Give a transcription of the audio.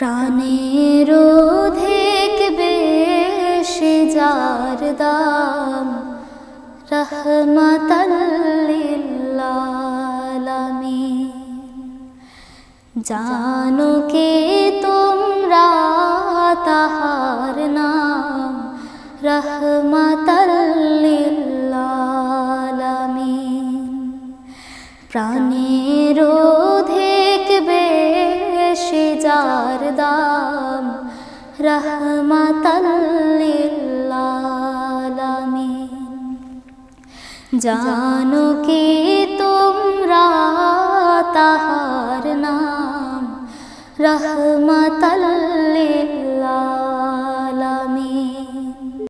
প্রাণের অধিক বেশি যার দাম রহমতাল্লিল্লালামিন জানো কে তোমরা তাহার নাম রহমতাল্লিল্লালামিন প্রাণের অধিক বেশি যার দাম রহমতাল্লিল্লালামিন। জানো কি তোমরা তাহার নাম রহমতাল্লিল্লালামিন।